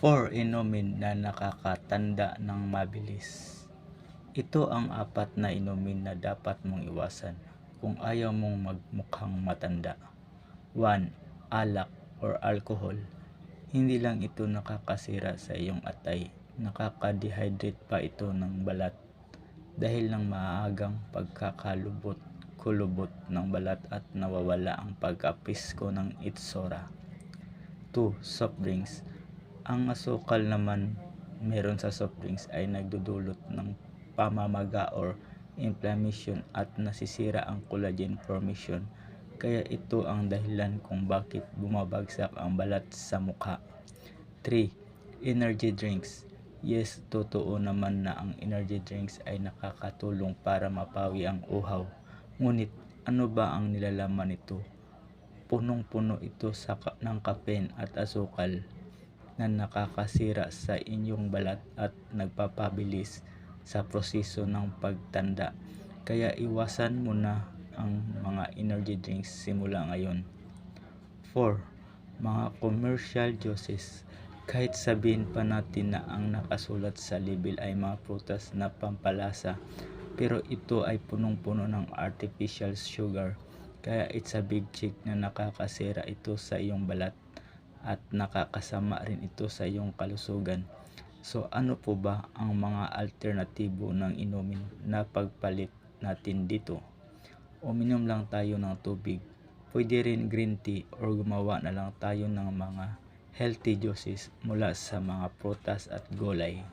4. Inumin na nakakatanda ng mabilis. Ito ang apat na inumin na dapat mong iwasan kung ayaw mong magmukhang matanda. 1. Alak or alcohol. Hindi lang ito nakakasira sa iyong atay, nakaka-dehydrate pa ito ng balat dahil ng maagang pagkakalubot kulubot ng balat at nawawala ang pagkapisko ng itsura. 2. Soft drinks. Ang asukal naman meron sa soft drinks ay nagdudulot ng pamamaga or inflammation at nasisira ang collagen formation kaya ito ang dahilan kung bakit bumabagsak ang balat sa mukha. 3. Energy drinks. Yes, totoo naman na ang energy drinks ay nakakatulong para mapawi ang uhaw. Ngunit ano ba ang nilalaman nito? Punong-puno ito sa ng kapen at asukal na nakakasira sa inyong balat at nagpapabilis sa proseso ng pagtanda. Kaya iwasan mo na ang mga energy drinks simula ngayon. 4. Mga commercial juices. Kahit sabihin pa natin na ang nakasulat sa label ay mga prutas na pampalasa, pero ito ay punong-puno ng artificial sugar. Kaya it's a big check na nakakasira ito sa iyong balat at nakakasama rin ito sa iyong kalusugan. So ano po ba ang mga alternatibo ng inumin na pagpalit natin dito? Uminom lang tayo ng tubig. Pwede rin green tea or gumawa na lang tayo ng mga healthy juices mula sa mga prutas at gulay.